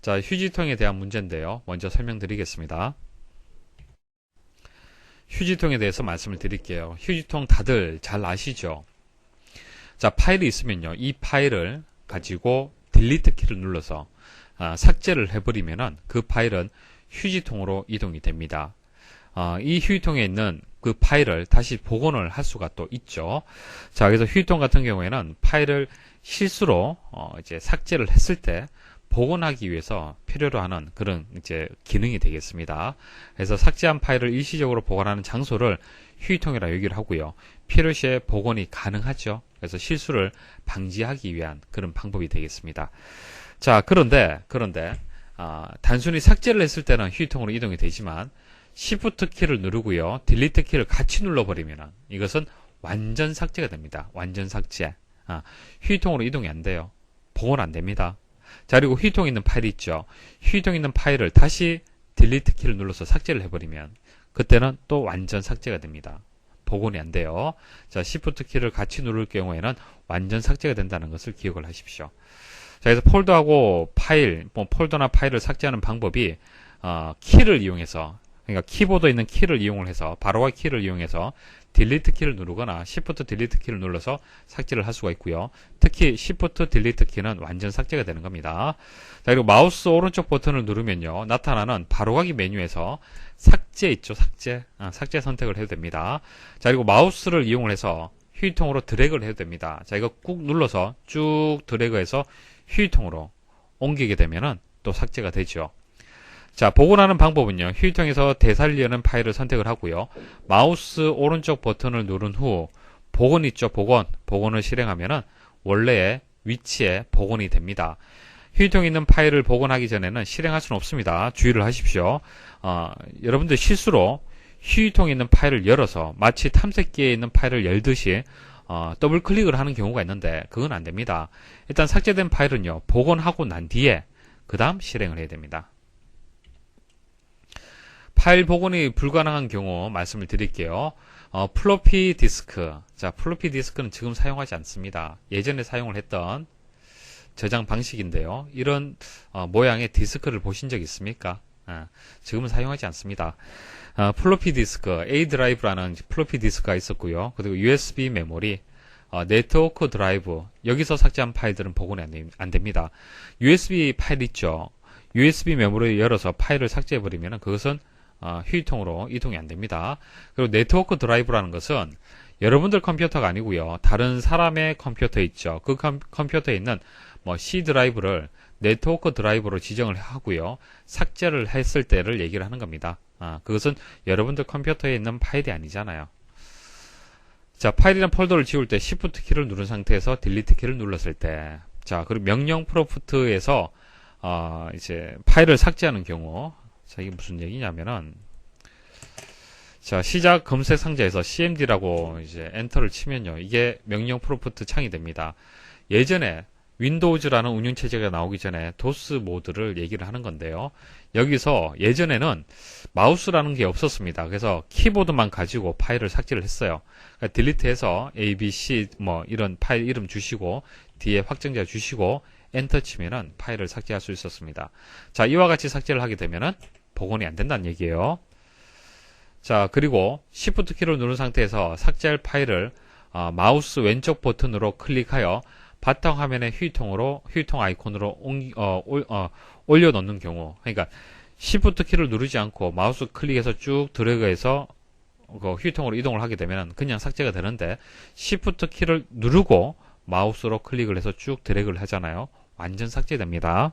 자, 휴지통에 대한 문제인데요. 먼저 설명드리겠습니다. 휴지통에 대해서 말씀을 드릴게요. 휴지통 다들 잘 아시죠? 자, 파일이 있으면요. 이 파일을 가지고 딜리트 키를 눌러서 아, 삭제를 해버리면은 그 파일은 휴지통으로 이동이 됩니다. 아, 이 휴지통에 있는 그 파일을 다시 복원을 할 수가 또 있죠. 자, 그래서 휴지통 같은 경우에는 파일을 실수로 어, 이제 삭제를 했을 때 복원하기 위해서 필요로 하는 그런 이제 기능이 되겠습니다. 그래서 삭제한 파일을 일시적으로 보관하는 장소를 휴지통이라 얘기를 하고요. 필요시에 복원이 가능하죠. 그래서 실수를 방지하기 위한 그런 방법이 되겠습니다. 자, 그런데 그런데 아, 단순히 삭제를 했을 때는 휴지통으로 이동이 되지만 Shift 키를 누르고요. 딜리트 키를 같이 눌러버리면 이것은 완전 삭제가 됩니다. 완전 삭제. 아, 휴지통으로 이동이 안 돼요. 복원 안 됩니다. 자, 그리고 휴지통에 있는 파일이 있죠. 휴지통에 있는 파일을 다시 딜리트 키를 눌러서 삭제를 해버리면 그때는 또 완전 삭제가 됩니다. 복원이 안 돼요. 자, Shift 키를 같이 누를 경우에는 완전 삭제가 된다는 것을 기억을 하십시오. 자, 그래서 폴더하고 파일, 뭐 폴더나 파일을 삭제하는 방법이 어, 키를 이용해서 그러니까 키보드에 있는 키를 이용을 해서 바로와 키를 이용해서 딜리트 키를 누르거나 Shift 딜리트 키를 눌러서 삭제를 할 수가 있고요. 특히 Shift 딜리트 키는 완전 삭제가 되는 겁니다. 자, 그리고 마우스 오른쪽 버튼을 누르면요. 나타나는 바로가기 메뉴에서 삭제 있죠, 삭제. 아, 삭제 선택을 해도 됩니다. 자, 그리고 마우스를 이용을 해서 휴지통으로 드래그를 해도 됩니다. 자, 이거 꾹 눌러서 쭉 드래그해서 휴지통으로 옮기게 되면은 또 삭제가 되죠. 자, 복원하는 방법은요. 휴지통에서 대살리려는 파일을 선택을 하고요. 마우스 오른쪽 버튼을 누른 후 복원 있죠, 복원. 복원을 실행하면은 원래의 위치에 복원이 됩니다. 휴지통에 있는 파일을 복원하기 전에는 실행할 수는 없습니다. 주의를 하십시오. 어, 여러분들 실수로 휴지통에 있는 파일을 열어서 마치 탐색기에 있는 파일을 열듯이 어, 더블 클릭을 하는 경우가 있는데 그건 안 됩니다. 일단 삭제된 파일은요. 복원하고 난 뒤에 그 다음 실행을 해야 됩니다. 파일 복원이 불가능한 경우 말씀을 드릴게요. 어, 플로피 디스크. 자, 플로피 디스크는 지금 사용하지 않습니다. 예전에 사용을 했던 저장 방식인데요. 이런 어, 모양의 디스크를 보신 적 있습니까? 아, 지금은 사용하지 않습니다. 어, 플로피 디스크, A 드라이브라는 플로피 디스크가 있었고요. 그리고 USB 메모리, 어, 네트워크 드라이브, 여기서 삭제한 파일들은 복원이 안, 되- 안 됩니다. USB 파일 있죠? USB 메모리를 열어서 파일을 삭제해버리면 그것은 어, 휴지통으로 이동이 안 됩니다. 그리고 네트워크 드라이브라는 것은 여러분들 컴퓨터가 아니고요. 다른 사람의 컴퓨터 있죠. 그 컴, 컴퓨터에 있는 뭐 C 드라이브를 네트워크 드라이브로 지정을 하고요. 삭제를 했을 때를 얘기를 하는 겁니다. 아, 그것은 여러분들 컴퓨터에 있는 파일이 아니잖아요. 자, 파일이나 폴더를 지울 때 Shift 키를 누른 상태에서 딜리트 키를 눌렀을 때, 자, 그리고 명령 프로프트에서 어, 이제 파일을 삭제하는 경우, 자, 이게 무슨 얘기냐면은, 자, 시작 검색 상자에서 cmd라고 이제 엔터를 치면요. 이게 명령 프로프트 창이 됩니다. 예전에 윈도우즈라는 운영체제가 나오기 전에 도스 모드를 얘기를 하는 건데요. 여기서 예전에는 마우스라는 게 없었습니다. 그래서 키보드만 가지고 파일을 삭제를 했어요. 그러니까 딜리트해서 A, B, C 뭐 이런 파일 이름 주시고 뒤에 확정자 주시고 엔터 치면은 파일을 삭제할 수 있었습니다. 자, 이와 같이 삭제를 하게 되면은 복원이 안 된다는 얘기예요. 자, 그리고 Shift 키를 누른 상태에서 삭제할 파일을 어, 마우스 왼쪽 버튼으로 클릭하여 바탕 화면의 휴지통으로 휴지통 아이콘으로 옮기, 어, 올, 어, 올려놓는 경우, 그러니까 Shift 키를 누르지 않고 마우스 클릭해서 쭉 드래그해서 그 휴지통으로 이동을 하게 되면 그냥 삭제가 되는데 Shift 키를 누르고 마우스로 클릭을 해서 쭉 드래그를 하잖아요. 완전 삭제됩니다.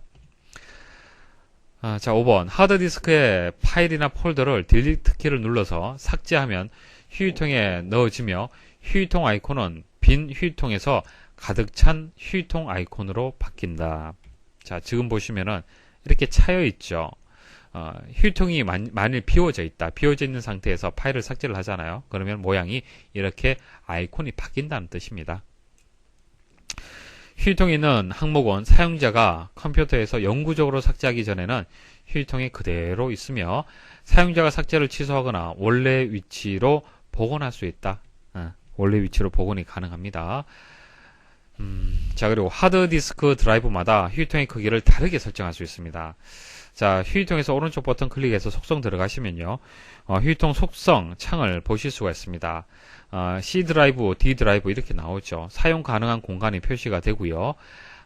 아, 자, 5번. 하드디스크에 파일이나 폴더를 딜리트 키를 눌러서 삭제하면 휴지통에 넣어지며 휴지통 아이콘은 빈 휴지통에서 가득 찬 휴지통 아이콘으로 바뀐다. 자, 지금 보시면은 이렇게 차여 있죠. 어, 휴지통이 만, 만일 비워져 있다. 비워져 있는 상태에서 파일을 삭제를 하잖아요. 그러면 모양이 이렇게 아이콘이 바뀐다는 뜻입니다. 휴지통에 있는 항목은 사용자가 컴퓨터에서 영구적으로 삭제하기 전에는 휴지통에 그대로 있으며 사용자가 삭제를 취소하거나 원래 위치로 복원할 수 있다. 어, 원래 위치로 복원이 가능합니다. 자, 그리고 하드디스크 드라이브마다 휴지통의 크기를 다르게 설정할 수 있습니다. 자, 휴지통에서 오른쪽 버튼 클릭해서 속성 들어가시면요. 어, 휴지통 속성 창을 보실 수가 있습니다. 어, C 드라이브, D 드라이브 이렇게 나오죠. 사용 가능한 공간이 표시가 되고요.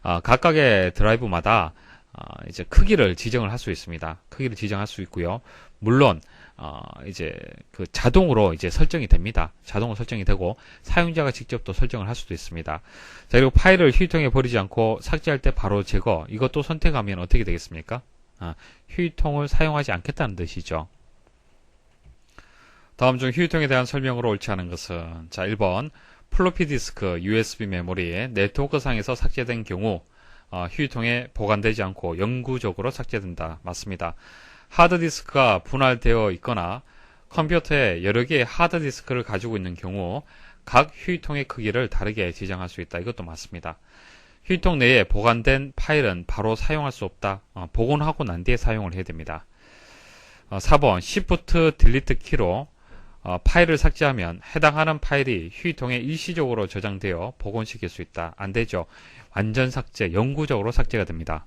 어, 각각의 드라이브마다 어, 이제 크기를 지정을 할 수 있습니다. 크기를 지정할 수 있고요. 물론 어, 이제 그 자동으로 이제 설정이 됩니다. 자동으로 설정이 되고 사용자가 직접 또 설정을 할 수도 있습니다. 자, 그리고 파일을 휴지통에 버리지 않고 삭제할 때 바로 제거. 이것도 선택하면 어떻게 되겠습니까? 아, 휴지통을 사용하지 않겠다는 뜻이죠. 다음 중 휴지통에 대한 설명으로 옳지 않은 것은 자, 1번 플로피 디스크 USB 메모리에 네트워크상에서 삭제된 경우 어, 휴지통에 보관되지 않고 영구적으로 삭제된다. 맞습니다. 하드디스크가 분할되어 있거나 컴퓨터에 여러 개의 하드디스크를 가지고 있는 경우 각 휴지통의 크기를 다르게 지정할 수 있다. 이것도 맞습니다. 휴지통 내에 보관된 파일은 바로 사용할 수 없다. 어, 복원하고 난 뒤에 사용을 해야 됩니다. 어, 4번 Shift Delete 키로 어, 파일을 삭제하면 해당하는 파일이 휴지통에 일시적으로 저장되어 복원시킬 수 있다. 안 되죠. 완전 삭제, 영구적으로 삭제가 됩니다.